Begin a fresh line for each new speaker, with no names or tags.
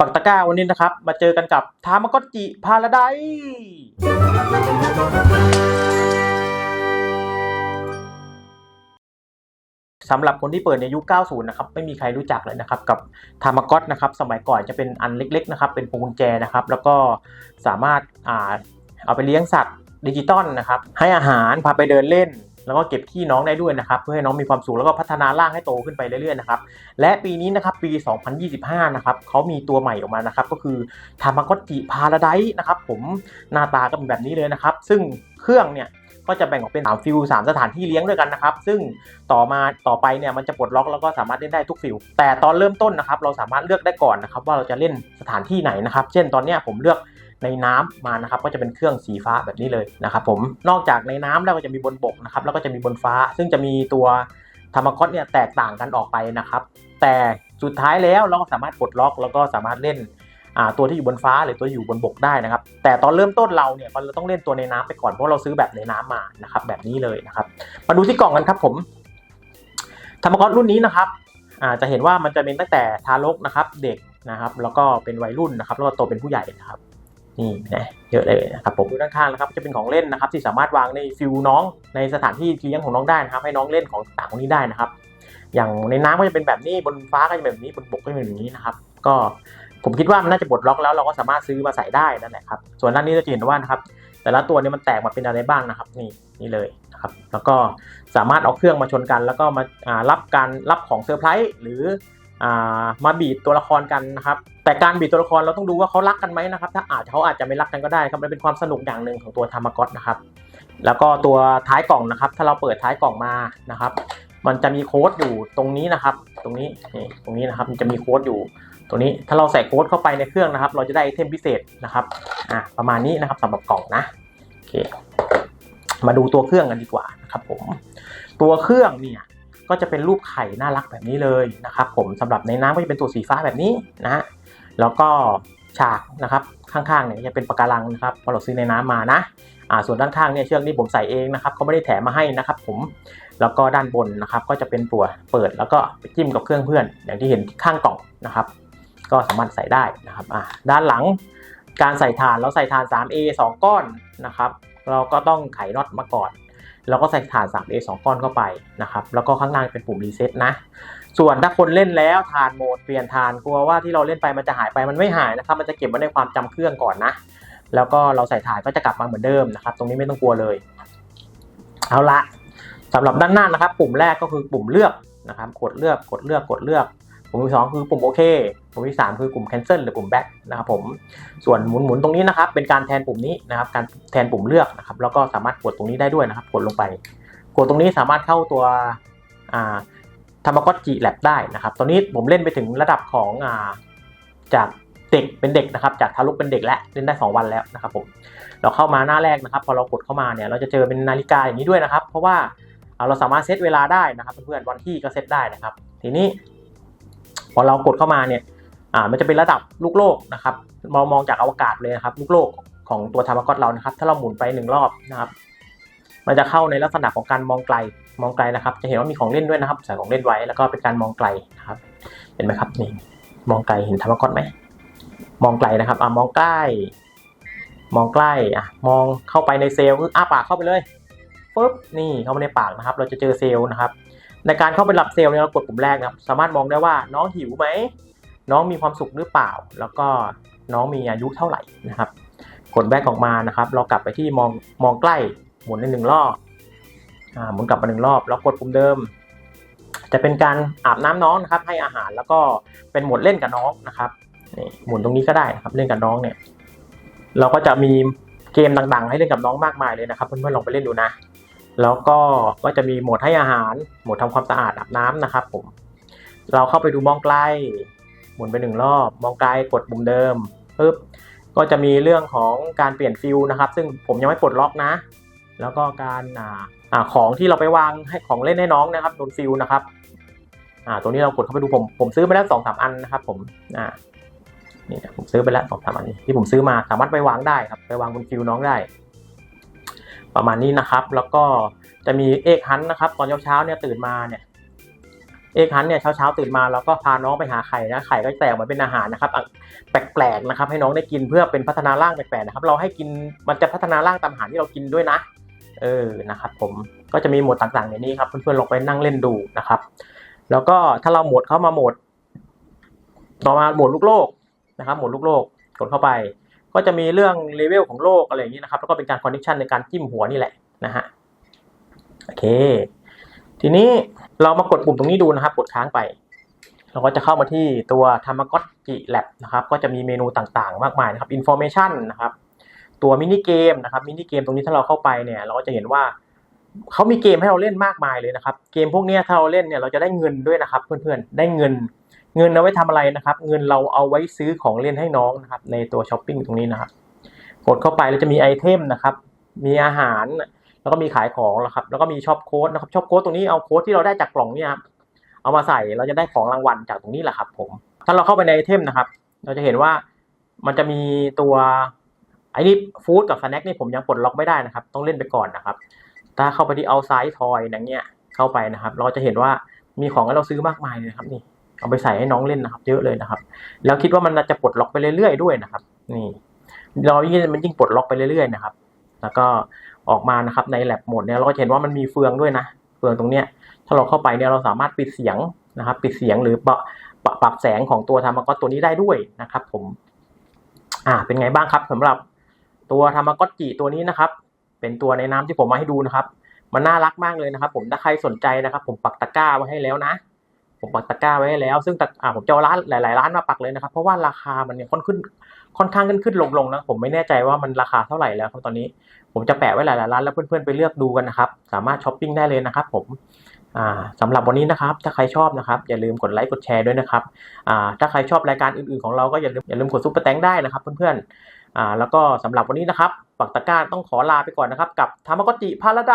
ปักตะก้าวันนี้นะครับ มาเจอกันกับทามากอจิพาราไดสำหรับคนที่เปิดในยุค 90 นะครับ ไม่มีใครรู้จักเลยนะครับ กับทามากอตนะครับ สมัยก่อนจะเป็นอันเล็ก ๆ นะครับ เป็นพวงกุญแจนะครับ แล้วก็สามารถอ่าเอาไปเลี้ยงสัตว์ดิจิตอลนะครับ ให้อาหารพาไปเดินเล่น แล้วก็เก็บขี้น้องได้ด้วยนะครับเพื่อให้น้องมีความสุขแล้วก็พัฒนาร่างให้โตขึ้นไปเรื่อยๆนะครับและปีนี้นะครับปี 2025 นะครับเขามีตัวใหม่ออกมานะครับก็คือทามากอจิพาราไดนะครับผมหน้าตาก็เป็นแบบนี้เลยนะครับ ซึ่งเครื่องเนี่ยก็จะแบ่งออกเป็น3ฟิล3สถานที่เลี้ยงด้วยกันนะครับ ซึ่งต่อมาต่อไปเนี่ยมันจะปลดล็อกแล้วก็สามารถเล่นได้ทุกฟิลแต่ตอนเริ่มต้นนะครับ เราสามารถเลือกได้ก่อนนะครับ ว่าเราจะเล่นสถานที่ไหนนะครับ เช่นตอนนี้ผมเลือก ในน้ำมานะครับก็จะเป็นเครื่องสีฟ้าแบบนี้เลยนะครับผมนอกจากในน้ำแล้วก็จะมีบนบกนะครับแล้วก็จะมีบนฟ้า ซึ่งจะมีตัวธรรมคอตเนี่ยแตกต่างกันออกไปนะครับ แต่สุดท้ายแล้วเราก็สามารถปลดล็อกแล้วก็สามารถเล่นตัวที่อยู่บนฟ้าหรือตัวอยู่บนบกได้นะครับ แต่ตอนเริ่มต้นเราเนี่ยเราต้องเล่นตัวในน้ำไปก่อนเพราะเราซื้อแบบในน้ำมานะครับแบบนี้เลยนะครับ มาดูที่กล่องกันครับผมธรรมกอตรุ่นนี้นะครับจะเห็นว่ามันจะเป็นตั้งแต่ทารกนะครับ เด็กนะครับ แล้วก็เป็นวัยรุ่นนะครับแล้วก็โตเป็นผู้ใหญ่นะครับ นี่นะเยอะเลยนะครับผมดูด้านข้างนะครับจะเป็นของเล่นนะครับ ที่สามารถวางในฟิลน้องในสถานที่เลี้ยงของน้องได้นะครับ ให้น้องเล่นของต่างๆพวกนี้ได้นะครับ อย่างในน้ำก็จะเป็นแบบนี้บนฟ้าก็จะเป็นแบบนี้บนบกก็จะเป็นแบบนี้นะครับ ก็ผมคิดว่ามันน่าจะปลดล็อกแล้วเราก็สามารถซื้อมาใส่ได้นั่นแหละครับส่วนด้านนี้เราจะเห็นว่านะครับแต่ละตัวนี่ยมันแตกมาเป็นอะไรบ้างนะครับ นี่นี่เลยนะครับ แล้วก็สามารถเอาเครื่องมาชนกัน แล้วก็มารับการรับของเซอร์ไพรส์หรือ มาบีดตัวละครกันนะครับ แต่การบีดตัวละครเราต้องดูว่าเขารักกันไหมนะครับ ถ้าอาจเขาอาจจะไม่รักกันก็ได้ครับมันเป็นความสนุกอย่างหนึ่งของตัวธรรมกอตนะครับ แล้วก็ตัวท้ายกล่องนะครับ ถ้าเราเปิดท้ายกล่องมานะครับ มันจะมีโค้ดอยู่ตรงนี้นะครับ ตรงนี้นี่ตรงนี้นะครับ มันจะมีโค้ดอยู่ตรงนี้ ถ้าเราใส่โค้ดเข้าไปในเครื่องนะครับ เราจะได้ไอเทมพิเศษนะครับ อ่าประมาณนี้นะครับสำหรับกล่องนะโอเค มาดูตัวเครื่องกันดีกว่านะครับ ผม ตัวเครื่องเนี่ย ก็จะเป็นรูปไข่น่ารักแบบนี้เลยนะครับผมสำหรับในน้ำก็จะเป็นตัวสีฟ้าแบบนี้นะฮะแล้วก็ฉากนะครับข้างๆเนี่ยจะเป็นปะการังนะครับพราะเราซื้อในน้ำมานะอ่าส่วนด้านข้างเนี่ยเชือกนี่ผมใส่เองนะครับเขาไม่ได้แถมมาให้นะครับผมแล้วก็ด้านบนนะครับก็จะเป็นตัวเปิดแล้วก็ไปจิ้มกับเครื่องเพื่อน อย่างที่เห็นข้างกล่องนะครับ ก็สามารถใส่ได้นะครับอ่าด้านหลังการใส่ถ่านเราใส่ถ่าน 3A 2 ก้อนนะครับ เราก็ต้องไขน็อตมาก่อน แล้วก็ใส่ถ่าน 3A 2 ก้อนเข้าไปนะครับ แล้วก็ข้างล่างเป็นปุ่มรีเซ็ตนะ ส่วนถ้าคนเล่นแล้วทานโหมดเปลี่ยนทานกลัวว่าที่เราเล่นไปมันจะหายไปมันไม่หายนะครับ มันจะเก็บไว้ในความจำเครื่องก่อนนะ แล้วก็เราใส่ถ่านก็จะกลับมาเหมือนเดิมนะครับ ตรงนี้ไม่ต้องกลัวเลย เอาละสำหรับด้านหน้านะครับ ปุ่มแรกก็คือปุ่มเลือกนะครับ กดเลือก กดเลือก กดเลือก ปุ่มที่สองคือปุ่มโอเคปุ่มที่สามคือปุ่ม cancel หรือปุ่ม back นะครับผมส่วนหมุนหมุนตรงนี้นะครับ เป็นการแทนปุ่มนี้นะครับ การแทนปุ่มเลือกนะครับ แล้วก็สามารถกดตรงนี้ได้ด้วยนะครับ กดลงไป กดตรงนี้สามารถเข้าตัวธรรมกจิแลบได้นะครับ ตอนนี้ผมเล่นไปถึงระดับของอจากเด็กเป็นเด็กนะครับ จากทารุกเป็นเด็กแล้วเล่นได้ 2 วันแล้วนะครับผมเราเข้ามาหน้าแรกนะครับ พอเรากดเข้ามาเนี่ยเราจะเจอเป็นนาฬิกาอย่างนี้ด้วยนะครับ เพราะว่าอ่าเราสามารถเซตเวลาได้นะครับเพื่อนๆวันที่ก็เซตได้นะครับ ทีนี้ พอเรากดเข้ามาเนี่ยอ่ามันจะเป็นระดับลูกโลกนะครับมองมองจากอวกาศเลยนะครับลูกโลกของตัวธรรมกอตเรานะครับ ถ้าเราหมุนไปหนึ่งรอบนะครับมันจะเข้าในลักษณะของการมองไกลมองไกลนะครับ จะเห็นว่ามีของเล่นด้วยนะครับใส่ของเล่นไว้แล้วก็เป็นการมองไกลนะครับเห็นไหมครับนี่มองไกลเห็นธรรมกอตไหมมองไกลนะครับอะมองใกล้ มองใกล้อะมองเข้าไปในเซลล์คืออ้าปากเข้าไปเลยปุ๊บนี่เข้าไปในปากนะครับ เราจะเจอเซลล์นะครับ ในการเข้าไปรับเซลล์เนี่ยเรากดปุ่มแรกนะครับ สามารถมองได้ว่าน้องหิวไหม น้องมีความสุขหรือเปล่า แล้วก็น้องมีอายุเท่าไหร่นะครับ กดแบ็กออกมานะครับ เรากลับไปที่มองมองใกล้หมุนในหนึ่งรอบหมุนกลับมาหนึ่งรอบแล้วกดปุ่มเดิม จะเป็นการอาบน้ำน้องนะครับ ให้อาหารแล้วก็เป็นโหมดเล่นกับน้องนะครับนี่หมุนตรงนี้ก็ได้นะครับเล่นกับน้องเนี่ย เราก็จะมีเกมต่างๆ ให้เล่นกับน้องมากมายเลยนะครับเพื่อนๆลองไปเล่นดูนะ แล้วก็ก็จะมีโหมดให้อาหาร โหมดทำความสะอาดอาบน้ำนะครับผม เราเข้าไปดูมองไกลหมุนไปหนึ่งรอบ มองไกลกดปุ่มเดิมปึ๊บ ก็จะมีเรื่องของการเปลี่ยนฟิลนะครับ ซึ่งผมยังไม่ปลดล็อกนะ แล้วก็การอ่าอ่าของที่เราไปวางให้ของเล่นให้น้องนะครับโดนฟิลนะครับ อ่า ตัวนี้เรากดเข้าไปดูผมผมซื้อไปแล้วสองสามอันนะครับ ผม อ่า นี่นะผมซื้อไปแล้วสองสามอันนี้ที่ผมซื้อมาสามารถไปวางได้ครับ ไปวางบนฟิลน้องได้ ประมาณนี้นะครับ แล้วก็จะมีเอกฮันนะครับ ตอนเช้าๆเนี่ยตื่นมาเนี่ยเอกฮันเนี่ยเช้าเช้าๆตื่นมาเราก็พาน้องไปหาไข่นะไข่ก็แตกออกมาเป็นอาหารนะครับ แปลกๆนะครับ ให้น้องได้กินเพื่อเป็นพัฒนาร่างแปลกๆนะครับ เราให้กินมันจะพัฒนาร่างตามอาหารที่เรากินด้วยนะเออนะครับ ผมก็จะมีโหมดต่างๆในนี้ครับเพื่อนๆลองไปนั่งเล่นดูนะครับ แล้วก็ถ้าเราโหมดเข้ามาโหมด ต่อมาโหมดลูกโลกนะครับโหมดลูกโลกกดเข้าไป ก็จะมีเรื่องเลเวลของโลกอะไรอย่างนี้นะครับ แล้วก็เป็นการคอนเนคชันในการจิ้มหัวนี่แหละนะฮะโอเค ทีนี้เรามากดปุ่มตรงนี้ดูนะครับ กดค้างไป เราก็จะเข้ามาที่ตัว Tamagotchi Lab นะครับ ก็จะมีเมนูต่างๆ มากมายนะครับ Information นะครับ ตัวมินิเกมนะครับมินิเกมตรงนี้ถ้าเราเข้าไปเนี่ย เราก็จะเห็นว่าเขามีเกมให้เราเล่นมากมายเลยนะครับ เกมพวกนี้ถ้าเราเล่นเนี่ยเราจะได้เงินด้วยนะครับ เพื่อนๆ ได้เงิน เงินเอาไว้ทำอะไรนะครับ เงินเราเอาไว้ซื้อของเล่นให้น้องนะครับ ในตัวช้อปปิ้งตรงนี้นะครับ กดเข้าไปแล้วจะมีไอเทมนะครับ มีอาหาร แล้วก็มีขายของแล้วครับ แล้วก็มีช็อปโค้ดนะครับช็อปโค้ดตรงนี้เอาโค้ดที่เราได้จากกล่องเนี่ยครับเอามาใส่เราจะได้ของรางวัลจากตรงนี้แหละครับผมถ้าเราเข้าไปในไอเทมนะครับ เราจะเห็นว่ามันจะมีตัวไอ้นี่ฟู้ดกับสแน็คนี่ผมยังปลดล็อกไม่ได้นะครับ ต้องเล่นไปก่อนนะครับ ถ้าเข้าไปที่เอาไซด์ทอยอย่างเงี้ยเข้าไปนะครับ เราจะเห็นว่ามีของให้เราซื้อมากมายเลยนะครับนี่ เอาไปใส่ให้น้องเล่นนะครับ เยอะเลยนะครับ แล้วคิดว่ามันจะปลดล็อกไปเรื่อยๆด้วยนะครับ นี่ เรายิ่งมันยิ่งปลดล็อกไปเรื่อยๆนะครับ แล้วก็ออกมานะครับในแลบโหมดเนี่ยเราก็เห็นว่ามันมีเฟืองด้วยนะเฟืองตรงเนี้ย ถ้าเราเข้าไปเนี่ยเราสามารถปิดเสียงนะครับ ปิดเสียงหรือปรับปรับแสงของตัวธรรมกอตตัวนี้ได้ด้วยนะครับ ผม อ่า เป็นไงบ้างครับสำหรับตัวธรรมกอตจิตัวนี้นะครับ เป็นตัวในน้ำที่ผมมาให้ดูนะครับ มันน่ารักมากเลยนะครับ ผมถ้าใครสนใจนะครับ ผมปักตะกร้าไว้ให้แล้วนะ ผมปักตะกร้าไว้ให้แล้ว ซึ่งตะอ่าผมจะเอาร้านหลาย ๆ ร้านมาปักเลยนะครับ เพราะว่าราคามันเนี่ยค่อนขึ้นค่อนข้างขึ้นขึ้นลงลงนะ ผมไม่แน่ใจว่ามันราคาเท่าไหร่แล้วครับตอนนี้ ผมจะแปะไว้หลาย ๆ ร้านแล้วเพื่อน ๆ ไปเลือกดูกันนะครับ สามารถช้อปปิ้งได้เลยนะครับ ผมอ่าสำหรับวันนี้นะครับ ถ้าใครชอบนะครับ อย่าลืมกดไลค์กดแชร์ด้วยนะครับอ่าถ้าใครชอบรายการอื่น ๆ ของเราก็อย่าลืมอย่าลืมกดซุปเปอร์แตงได้นะครับ เพื่อนๆอ่าแล้วก็สำหรับวันนี้นะครับ ปักตะกร้าต้องขอลาไปก่อนนะครับ กับธรรมกจิพาราได